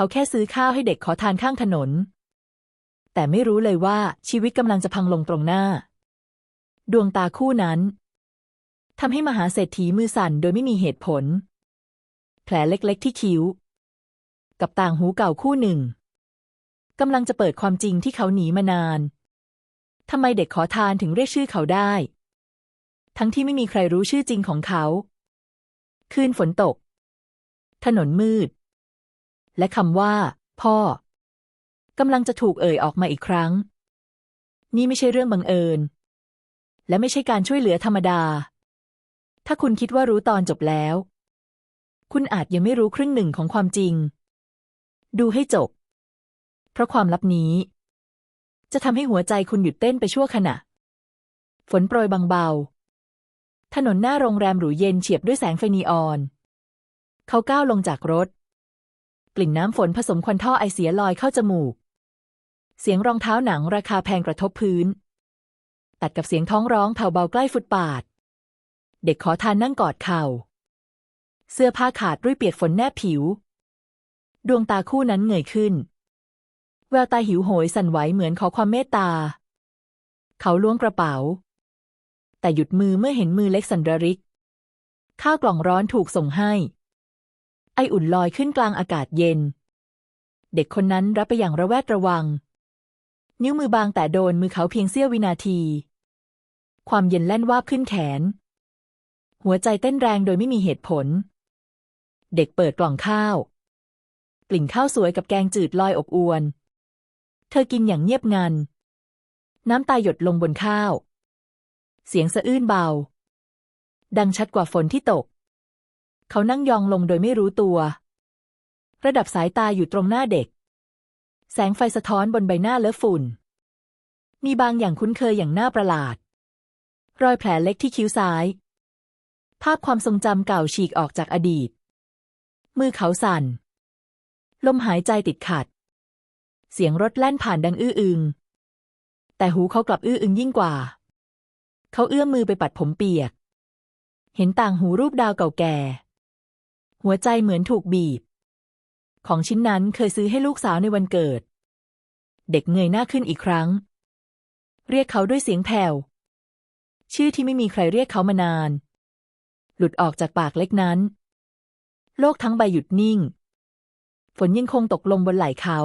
เขาแค่ซื้อข้าวให้เด็กขอทานข้างถนน แต่ไม่รู้เลยว่าชีวิตกำลังจะพังลงตรงหน้า ดวงตาคู่นั้นทำให้มหาเศรษฐีมือสั่นโดยไม่มีเหตุผล แผลเล็กๆที่คิ้ว กับต่างหูเก่าคู่หนึ่งกำลังจะเปิดความจริงที่เขาหนีมานานทำไมเด็กขอทานถึงเรียกชื่อเขาได้ ทั้งที่ไม่มีใครรู้ชื่อจริงของเขา คืนฝนตก ถนนมืด และคำว่า พ่อกำลังจะถูกเอ่ยออกมาอีกครั้ง นี่ไม่ใช่เรื่องบังเอิญ และไม่ใช่การช่วยเหลือธรรมดา ถ้าคุณคิดว่ารู้ตอนจบแล้ว คุณอาจยังไม่รู้ครึ่งหนึ่งของความจริง ดูให้จบ เพราะความลับนี้ จะทำให้หัวใจคุณหยุดเต้นไปชั่วขณะ ฝนโปรยบางเบา ถนนหน้าโรงแรมหรูเย็นเฉียบด้วยแสงไฟนีออน เขาก้าวลงจากรถ กลิ่นน้ำฝนผสมควันท่อไอเสียลอยเข้าจมูก เสียงรองเท้าหนังราคาแพงกระทบพื้น ตัดกับเสียงท้องร้องแผ่วเบาใกล้ฟุตปาด เด็กขอทานนั่งกอดเข่า เสื้อผ้าขาดด้วยเปียกฝนแนบผิว ดวงตาคู่นั้นเงยขึ้น แววตาหิวโหยสั่นไหวเหมือนขอความเมตตา เขาล้วงกระเป๋า แต่หยุดมือเมื่อเห็นมือเล็กสันดริกข้าวกล่องร้อนถูกส่งให้ ไออุ่นลอยขึ้นกลางอากาศเย็น เด็กคนนั้นรับไปอย่างระแวดระวัง นิ้วมือบางแต่โดนมือเขาเพียงเสี้ยววินาที ความเย็นแล่นวาบขึ้นแขน หัวใจเต้นแรงโดยไม่มีเหตุผล เด็กเปิดกล่องข้าว กลิ่นข้าวสวยกับแกงจืดลอยอบอวน เธอกินอย่างเงียบงัน น้ำตาหยดลงบนข้าว เสียงสะอื้นเบา ดังชัดกว่าฝนที่ตก เขานั่งยองลงโดยไม่รู้ตัว ระดับสายตาอยู่ตรงหน้าเด็ก แสงไฟสะท้อนบนใบหน้าเลอะฝุ่น มีบางอย่างคุ้นเคยอย่างน่าประหลาด รอยแผลเล็กที่คิ้วซ้าย ภาพความทรงจำเก่าฉีกออกจากอดีต มือเขาสั่น ลมหายใจติดขัด เสียงรถแล่นผ่านดังอื้ออึง แต่หูเขากลับอื้ออึงยิ่งกว่า เขาเอื้อมมือไปปัดผมเปียก เห็นต่างหูรูปดาวเก่าแก่ หัวใจเหมือนถูกบีบ ของชิ้นนั้นเคยซื้อให้ลูกสาวในวันเกิด เด็กเงยหน้าขึ้นอีกครั้ง เรียกเขาด้วยเสียงแผ่ว ชื่อที่ไม่มีใครเรียกเขามานาน หลุดออกจากปากเล็กนั้น โลกทั้งใบหยุดนิ่ง ฝนยังคงตกลงบนไหล่เขา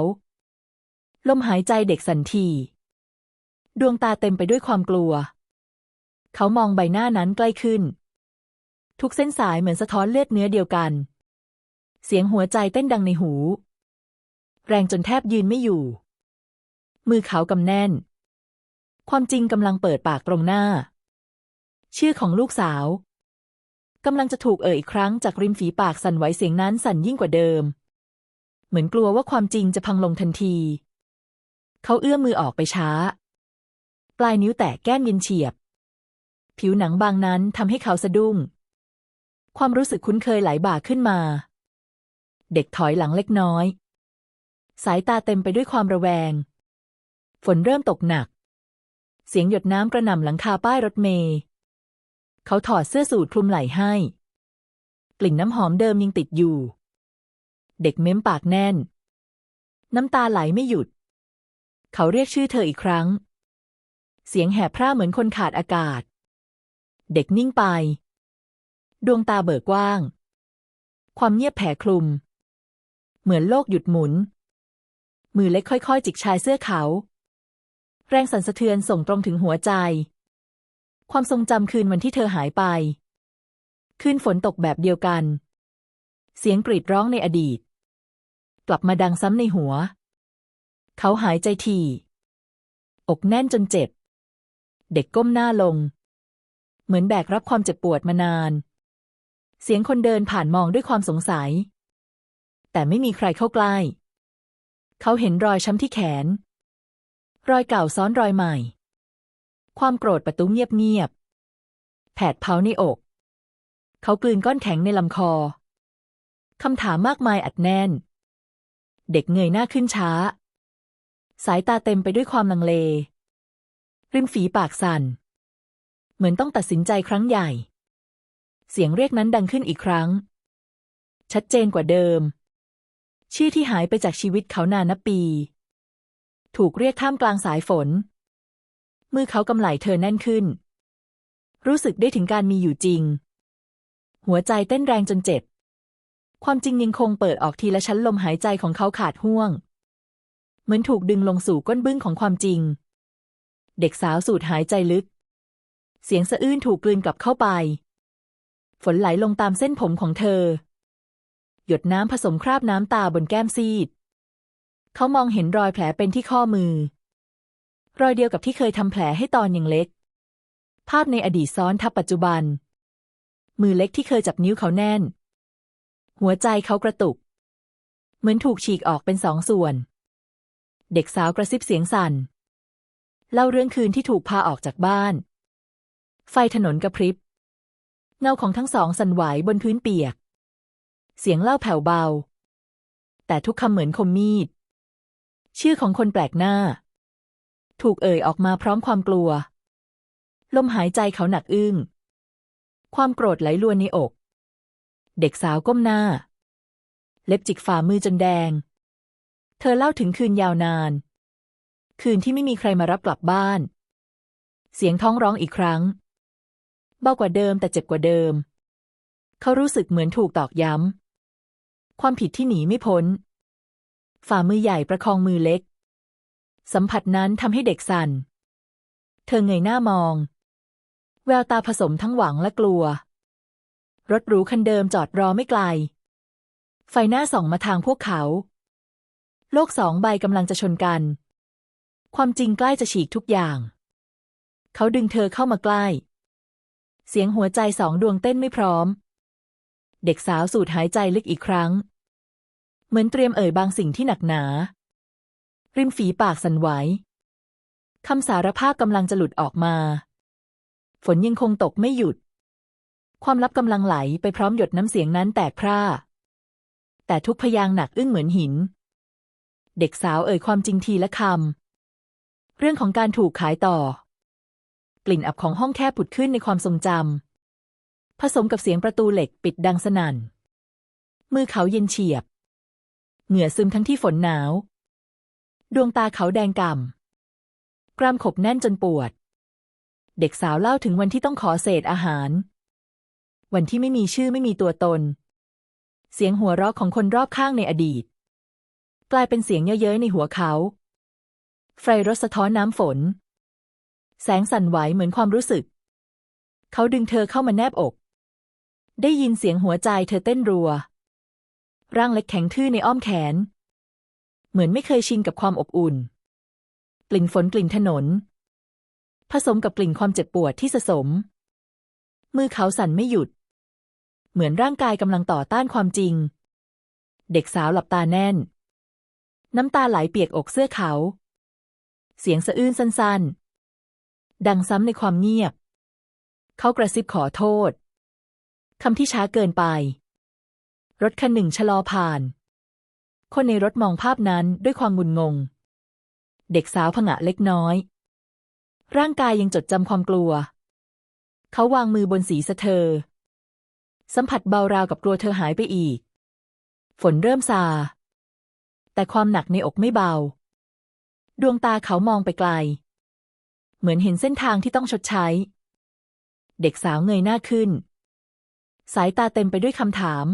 ลมหายใจเด็กสันที ดวงตาเต็มไปด้วยความกลัว เขามองใบหน้านั้นใกล้ขึ้น ทุกเส้นสายเหมือนสะท้อนเลือดเนื้อเดียวกัน เสียงหัวใจเต้นดังในหู แรงจนแทบยืนไม่อยู่ มือเขากำแน่น ความจริงกำลังเปิดปากตรงหน้า ชื่อของลูกสาวกำลังจะถูกเอ่ยอีกครั้งจากริมฝีปากสั่นไหวเสียงนั้นสั่นยิ่งกว่าเดิม เหมือนกลัวว่าความจริงจะพังลงทันที เขาเอื้อมมือออกไปช้า ปลายนิ้วแตะแก้มเย็นเฉียบ ผิวหนังบางนั้นทำให้เขาสะดุ้ง ความรู้สึกคุ้นเคยไหลบ่าขึ้นมา เด็กถอยหลังเล็กน้อย สายตาเต็มไปด้วยความระแวง ฝนเริ่มตกหนัก เสียงหยดน้ำกระหน่ำหลังคาป้ายรถเมล์เขาถอดเสื้อสูทคลุมไหล่ให้ กลิ่นน้ำหอมเดิมยังติดอยู่ เด็กเม้มปากแน่น น้ำตาไหลไม่หยุด เขาเรียกชื่อเธออีกครั้ง เสียงแหบพร่าเหมือนคนขาดอากาศ เด็กนิ่งไป ดวงตาเบิกกว้าง ความเงียบแผ่คลุม เหมือนโลกหยุดหมุน มือเล็กค่อยๆ จิกชายเสื้อเขาแรงสั่นสะเทือนส่งตรงถึงหัวใจ ความทรงจำคืนวันที่เธอหายไป คืนฝนตกแบบเดียวกัน เสียงกรีดร้องในอดีต กลับมาดังซ้ำในหัว เขาหายใจทีอกแน่นจนเจ็บ เด็กก้มหน้าลง เหมือนแบกรับความเจ็บปวดมานาน เสียงคนเดินผ่านมองด้วยความสงสัย แต่ไม่มีใครเข้าใกล้ เขาเห็นรอยช้ำที่แขน รอยเก่าซ้อนรอยใหม่ ความโกรธประตูเงียบๆแผดเผาในอก เขากลืนก้อนแข็งในลำคอ คำถามมากมายอัดแน่น เด็กเงยหน้าขึ้นช้า สายตาเต็มไปด้วยความลังเล ริมฝีปากสั่น เหมือนต้องตัดสินใจครั้งใหญ่ เสียงเรียกนั้นดังขึ้นอีกครั้ง ชัดเจนกว่าเดิม ชื่อที่หายไปจากชีวิตเขานานนับปี ถูกเรียกท่ามกลางสายฝน มือเขากำไหลเธอแน่นขึ้น รู้สึกได้ถึงการมีอยู่จริง หัวใจเต้นแรงจนเจ็บ ความจริงยังคงเปิดออกทีละชั้นลมหายใจของเขาขาดห่วง เหมือนถูกดึงลงสู่ก้นบึ้งของความจริง เด็กสาวสูดหายใจลึก เสียงสะอื้นถูกกลืนกลับเข้าไป ฝนไหลลงตามเส้นผมของเธอ หยดน้ำผสมคราบน้ำตาบนแก้มซีด เขามองเห็นรอยแผลเป็นที่ข้อมือ รอยเดียวกับที่เคยทำแผลให้ตอนยังเล็ก ภาพในอดีตซ้อนทับปัจจุบัน มือเล็กที่เคยจับนิ้วเขาแน่น หัวใจเขากระตุก เหมือนถูกฉีกออกเป็นสองส่วน เด็กสาวกระซิบเสียงสั่นเล่าเรื่องคืนที่ถูกพาออกจากบ้าน ไฟถนนกระพริบ เงาของทั้งสองสั่นไหวบนพื้นเปียก เสียงเล่าแผ่วเบา แต่ทุกคำเหมือนคมมีด ชื่อของคนแปลกหน้า ถูกเอ่ยออกมาพร้อมความกลัว ลมหายใจเขาหนักอึ้ง ความโกรธไหลลวนในอก เด็กสาวก้มหน้า เล็บจิกฝ่ามือจนแดง เธอเล่าถึงคืนยาวนาน คืนที่ไม่มีใครมารับกลับบ้าน เสียงท้องร้องอีกครั้ง เบากว่าเดิมแต่เจ็บกว่าเดิม เขารู้สึกเหมือนถูกตอกย้ำ ความผิดที่หนีไม่พ้น ฝ่ามือใหญ่ประคองมือเล็ก สัมผัสนั้นทำให้เด็กสั่น เธอเงยหน้ามอง แววตาผสมทั้งหวังและกลัว รถหรูคันเดิมจอดรอไม่ไกล ไฟหน้าส่องมาทางพวกเขา โลกสองใบกำลังจะชนกัน ความจริงใกล้จะฉีกทุกอย่าง เขาดึงเธอเข้ามาใกล้ เสียงหัวใจสองดวงเต้นไม่พร้อม เด็กสาวสูดหายใจลึกอีกครั้ง เหมือนเตรียมเอ่ยบางสิ่งที่หนักหนา ริมฝีปากสั่นไหวคำสารภาพกำลังจะหลุดออกมา ฝนยังคงตกไม่หยุด ความลับกำลังไหลไปพร้อมหยดน้ำเสียงนั้นแตกพร่า แต่ทุกพยางหนักอึ้งเหมือนหิน เด็กสาวเอ่ยความจริงทีละคำ เรื่องของการถูกขายต่อ กลิ่นอับของห้องแคบผุดขึ้นในความทรงจำผสมกับเสียงประตูเหล็กปิดดังสนั่น มือเขาเย็นเฉียบ เหงื่อซึมทั้งที่ฝนหนาว ดวงตาเขาแดงก่ำกรามขบแน่นจนปวด เด็กสาวเล่าถึงวันที่ต้องขอเศษอาหาร วันที่ไม่มีชื่อไม่มีตัวตน เสียงหัวเราะของคนรอบข้างในอดีต กลายเป็นเสียงเย้ยๆในหัวเขา ไฟรถสะท้อนน้ำฝน แสงสั่นไหวเหมือนความรู้สึก เขาดึงเธอเข้ามาแนบอก ได้ยินเสียงหัวใจเธอเต้นรัว ร่างเล็กแข็งทื่อในอ้อมแขน เหมือนไม่เคยชินกับความอบอุ่น กลิ่นฝนกลิ่นถนน ผสมกับกลิ่นความเจ็บปวดที่สะสม มือเขาสั่นไม่หยุด เหมือนร่างกายกำลังต่อต้านความจริง เด็กสาวหลับตาแน่น น้ำตาไหลเปียกอกเสื้อเขา เสียงสะอื้นสั้นๆ ดังซ้ำในความเงียบ เขากระซิบขอโทษ คำที่ช้าเกินไป รถคันหนึ่งชะลอผ่าน คนในรถมองภาพนั้นด้วยความงุนงง เด็กสาวผงะเล็กน้อย ร่างกายยังจดจำความกลัว เขาวางมือบนศีรษะเธอ สัมผัสเบาราวกับกลัวเธอหายไปอีก ฝนเริ่มซา แต่ความหนักในอกไม่เบา ดวงตาเขามองไปไกล เหมือนเห็นเส้นทางที่ต้องชดใช้ เด็กสาวเงยหน้าขึ้น สายตาเต็มไปด้วยคำถาม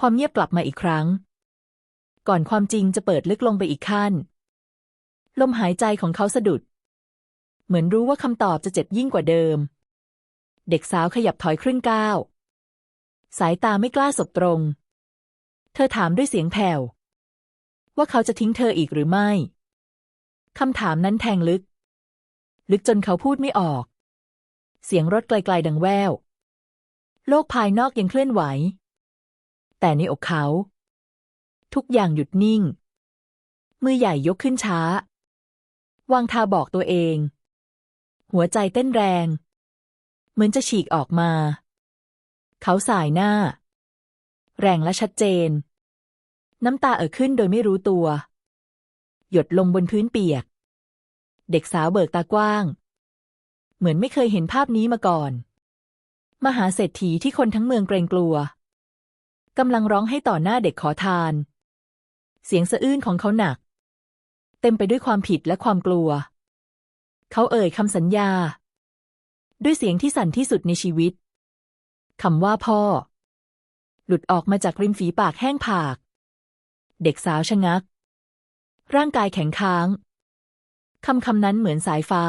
ความเงียบกลับมาอีกครั้ง ก่อนความจริงจะเปิดลึกลงไปอีกขั้น ลมหายใจของเขาสะดุด เหมือนรู้ว่าคำตอบจะเจ็บยิ่งกว่าเดิม เด็กสาวขยับถอยครึ่งก้าว สายตาไม่กล้าสบตรง เธอถามด้วยเสียงแผ่วว่าเขาจะทิ้งเธออีกหรือไม่ คำถามนั้นแทงลึก ลึกจนเขาพูดไม่ออก เสียงรถไกลๆดังแว่วโลกภายนอกยังเคลื่อนไหว แต่ในอกเขา ทุกอย่างหยุดนิ่ง มือใหญ่ยกขึ้นช้า วางทาบอกตัวเอง หัวใจเต้นแรง เหมือนจะฉีกออกมา เขาสายหน้า แรงและชัดเจน น้ำตาเอ่อขึ้นโดยไม่รู้ตัว หยดลงบนพื้นเปียก เด็กสาวเบิกตากว้าง เหมือนไม่เคยเห็นภาพนี้มาก่อน มหาเศรษฐีที่คนทั้งเมืองเกรงกลัวกำลังร้องให้ต่อหน้าเด็กขอทาน เสียงสะอื้นของเขาหนัก เต็มไปด้วยความผิดและความกลัว เขาเอ่ยคำสัญญา ด้วยเสียงที่สั่นที่สุดในชีวิตคำว่าพ่อ หลุดออกมาจากริมฝีปากแห้งผาก เด็กสาวชะงัก ร่างกายแข็งค้าง คำคำนั้นเหมือนสายฟ้า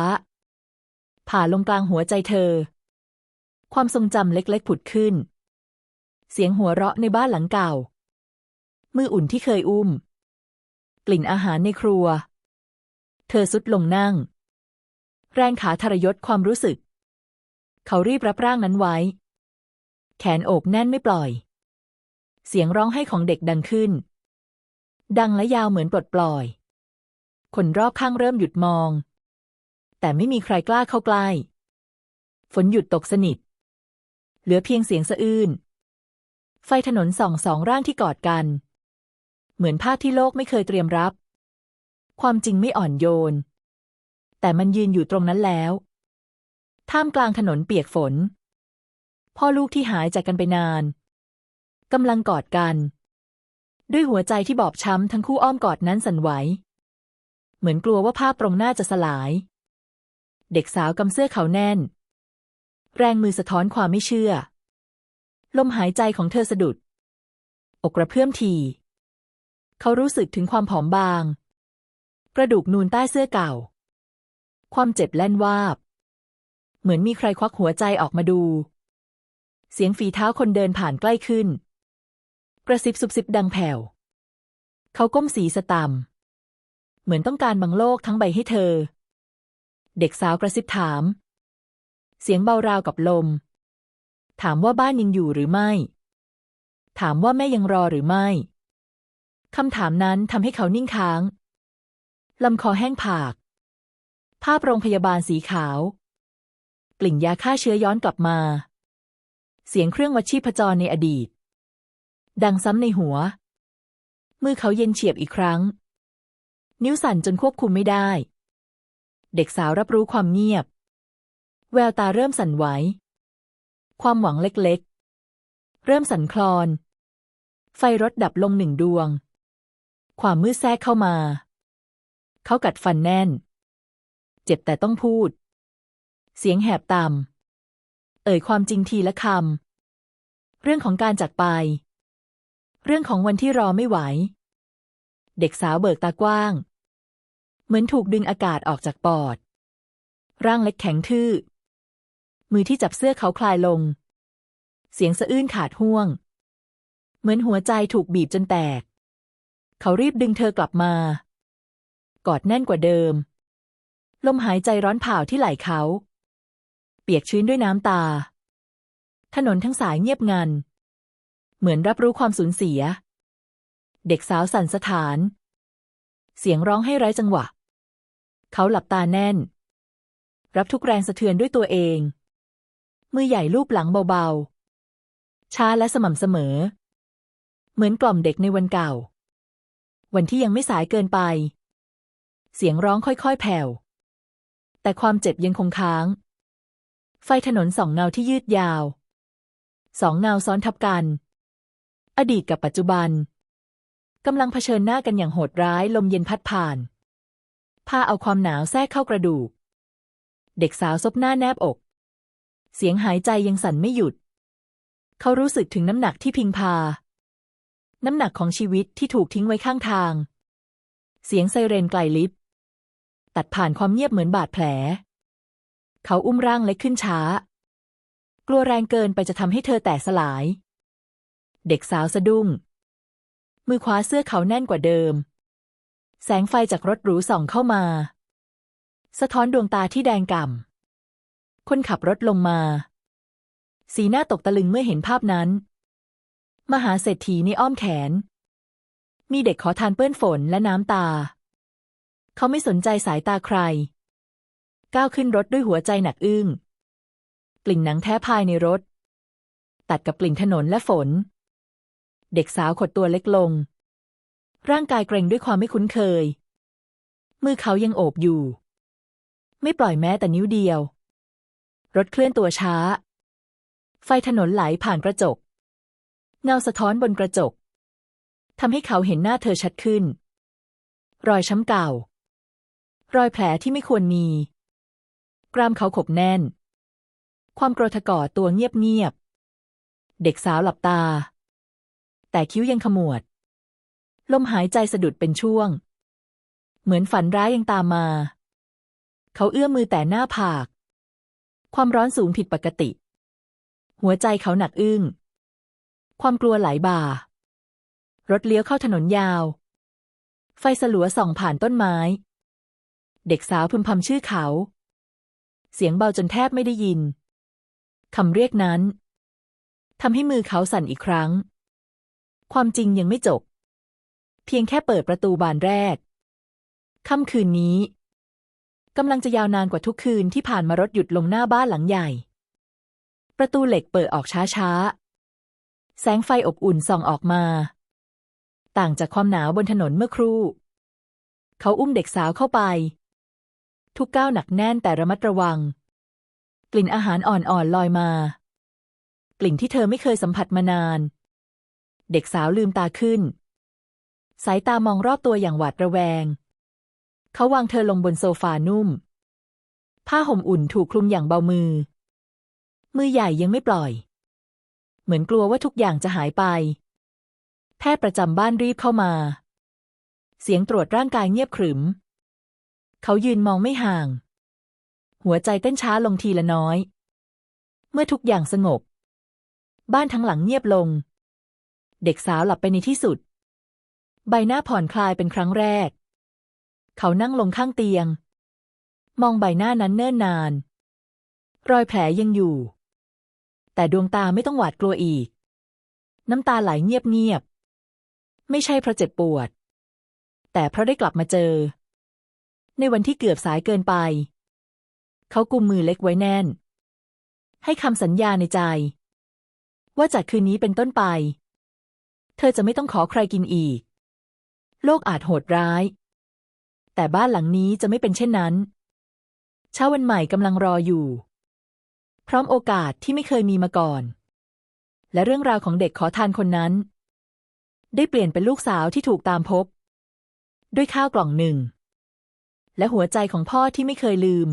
ผ่าลงกลางหัวใจเธอ ความทรงจำเล็กๆผุดขึ้น เสียงหัวเราะในบ้านหลังเก่า มืออุ่นที่เคยอุ้ม กลิ่นอาหารในครัว เธอสุดลงนั่ง แรงขาทรยศความรู้สึก เขารีบรับร่างนั้นไว้ แขนโอบแน่นไม่ปล่อย เสียงร้องไห้ของเด็กดังขึ้น ดังและยาวเหมือนปลดปล่อย คนรอบข้างเริ่มหยุดมอง แต่ไม่มีใครกล้าเข้าใกล้ ฝนหยุดตกสนิท เหลือเพียงเสียงสะอื้น ไฟถนนส่องสองร่างที่กอดกัน เหมือนภาพที่โลกไม่เคยเตรียมรับ ความจริงไม่อ่อนโยน แต่มันยืนอยู่ตรงนั้นแล้ว ท่ามกลางถนนเปียกฝน พ่อลูกที่หายจากกันไปนานกำลังกอดกัน ด้วยหัวใจที่บอบช้ำทั้งคู่อ้อมกอดนั้นสั่นไหว เหมือนกลัวว่าภาพตรงหน้าจะสลาย เด็กสาวกำเสื้อเขาแน่น แรงมือสะท้อนความไม่เชื่อ ลมหายใจของเธอสะดุด อกกระเพื่อมที เขารู้สึกถึงความผอมบาง กระดูกนูนใต้เสื้อเก่า ความเจ็บแล่นวาบ เหมือนมีใครควักหัวใจออกมาดู เสียงฝีเท้าคนเดินผ่านใกล้ขึ้น กระซิบซุบซิบดังแผ่ว เขาก้มสีสต่ำ เหมือนต้องการบังโลกทั้งใบให้เธอ เด็กสาวกระซิบถาม เสียงเบาราวกับลม ถามว่าบ้านยังอยู่หรือไม่ ถามว่าแม่ยังรอหรือไม่คำถามนั้นทำให้เขานิ่งค้างลำคอแห้งผาก ภาพโรงพยาบาลสีขาว กลิ่นยาฆ่าเชื้อย้อนกลับมา เสียงเครื่องวัดชีพจรในอดีต ดังซ้ำในหัว มือเขาเย็นเฉียบอีกครั้ง นิ้วสั่นจนควบคุมไม่ได้ เด็กสาวรับรู้ความเงียบ แววตาเริ่มสั่นไหว ความหวังเล็กๆ เริ่มสั่นคลอน ไฟรถดับลงหนึ่งดวง ความมืดแทรกเข้ามา เขากัดฟันแน่น เจ็บแต่ต้องพูด เสียงแหบต่ำ เอ่ยความจริงทีละคำ เรื่องของการจากไป เรื่องของวันที่รอไม่ไหวเด็กสาวเบิกตากว้าง เหมือนถูกดึงอากาศออกจากปอด ร่างเล็กแข็งทื่อ มือที่จับเสื้อเขาคลายลง เสียงสะอื้นขาดห่วง เหมือนหัวใจถูกบีบจนแตก เขารีบดึงเธอกลับมา กอดแน่นกว่าเดิม ลมหายใจร้อนเผาที่ไหล่เขา เปียกชื้นด้วยน้ำตา ถนนทั้งสายเงียบงัน เหมือนรับรู้ความสูญเสีย เด็กสาวสั่นสะท้านเสียงร้องให้ไร้จังหวะ เขาหลับตาแน่น รับทุกแรงสะเทือนด้วยตัวเอง มือใหญ่ลูบหลังเบาๆ ช้าและสม่ำเสมอ เหมือนกล่อมเด็กในวันเก่า วันที่ยังไม่สายเกินไป เสียงร้องค่อยๆ แผ่ว แต่ความเจ็บยังคงค้าง ไฟถนนสองเงาที่ยืดยาว สองเงาซ้อนทับกัน อดีตกับปัจจุบันกำลังเผชิญหน้ากันอย่างโหดร้ายลมเย็นพัดผ่าน พาเอาความหนาวแทรกเข้ากระดูก เด็กสาวซบหน้าแนบอก เสียงหายใจยังสั่นไม่หยุด เขารู้สึกถึงน้ำหนักที่พิงพา น้ำหนักของชีวิตที่ถูกทิ้งไว้ข้างทาง เสียงไซเรนไกลลิบ ตัดผ่านความเงียบเหมือนบาดแผล เขาอุ้มร่างเล็กขึ้นช้า กลัวแรงเกินไปจะทำให้เธอแตกสลาย เด็กสาวสะดุ้ง มือขวาเสื้อเขาแน่นกว่าเดิม แสงไฟจากรถหรูส่องเข้ามา สะท้อนดวงตาที่แดงก่ำ คนขับรถลงมา สีหน้าตกตะลึงเมื่อเห็นภาพนั้น มหาเศรษฐีในอ้อมแขน มีเด็กขอทานเปื้อนฝนและน้ำตา เขาไม่สนใจสายตาใคร ก้าวขึ้นรถด้วยหัวใจหนักอึ้ง กลิ่นหนังแท้ภายในรถ ตัดกับกลิ่นถนนและฝน เด็กสาวขดตัวเล็กลง ร่างกายเกร็งด้วยความไม่คุ้นเคย มือเขายังโอบอยู่ ไม่ปล่อยแม้แต่นิ้วเดียว รถเคลื่อนตัวช้า ไฟถนนไหลผ่านกระจก เงาสะท้อนบนกระจกทำให้เขาเห็นหน้าเธอชัดขึ้น รอยช้ำเก่า รอยแผลที่ไม่ควรมี กรามเขาขบแน่น ความโกรธก่อตัวเงียบๆเด็กสาวหลับตา แต่คิ้วยังขมวด ลมหายใจสะดุดเป็นช่วง เหมือนฝันร้ายยังตามมา เขาเอื้อมมือแต่หน้าผาก ความร้อนสูงผิดปกติ หัวใจเขาหนักอึ้ง ความกลัวไหลบ่า รถเลี้ยวเข้าถนนยาว ไฟสลัวส่องผ่านต้นไม้ เด็กสาวพึมพำชื่อเขา เสียงเบาจนแทบไม่ได้ยินคำเรียกนั้นทำให้มือเขาสั่นอีกครั้ง ความจริงยังไม่จบ เพียงแค่เปิดประตูบานแรก ค่ำคืนนี้กำลังจะยาวนานกว่าทุกคืนที่ผ่านมารถหยุดลงหน้าบ้านหลังใหญ่ ประตูเหล็กเปิดออกช้าๆ แสงไฟอบอุ่นส่องออกมา ต่างจากความหนาวบนถนนเมื่อครู่ เขาอุ้มเด็กสาวเข้าไป ทุกก้าวหนักแน่นแต่ระมัดระวัง กลิ่นอาหารอ่อนๆลอยมา กลิ่นที่เธอไม่เคยสัมผัสมานาน เด็กสาวลืมตาขึ้น สายตามองรอบตัวอย่างหวาดระแวง เขาวางเธอลงบนโซฟานุ่ม ผ้าห่มอุ่นถูกคลุมอย่างเบามือ มือใหญ่ยังไม่ปล่อย เหมือนกลัวว่าทุกอย่างจะหายไป แพทย์ประจำบ้านรีบเข้ามา เสียงตรวจร่างกายเงียบขรึม เขายืนมองไม่ห่าง หัวใจเต้นช้าลงทีละน้อย เมื่อทุกอย่างสงบ บ้านทั้งหลังเงียบลง เด็กสาวหลับไปในที่สุด ใบหน้าผ่อนคลายเป็นครั้งแรก เขานั่งลงข้างเตียง มองใบหน้านั้นเนิ่นนาน รอยแผลยังอยู่ แต่ดวงตาไม่ต้องหวาดกลัวอีก น้ำตาไหลเงียบๆ ไม่ใช่เพราะเจ็บปวด แต่เพราะได้กลับมาเจอ ในวันที่เกือบสายเกินไป เขากุมมือเล็กไว้แน่น ให้คำสัญญาในใจ ว่าจากคืนนี้เป็นต้นไป เธอจะไม่ต้องขอใครกินอีก โลกอาจโหดร้าย แต่บ้านหลังนี้จะไม่เป็นเช่นนั้น เช้าวันใหม่กำลังรออยู่ พร้อมโอกาสที่ไม่เคยมีมาก่อน และเรื่องราวของเด็กขอทานคนนั้น ได้เปลี่ยนเป็นลูกสาวที่ถูกตามพบ ด้วยข้าวกล่องหนึ่ง และหัวใจของพ่อที่ไม่เคยลืม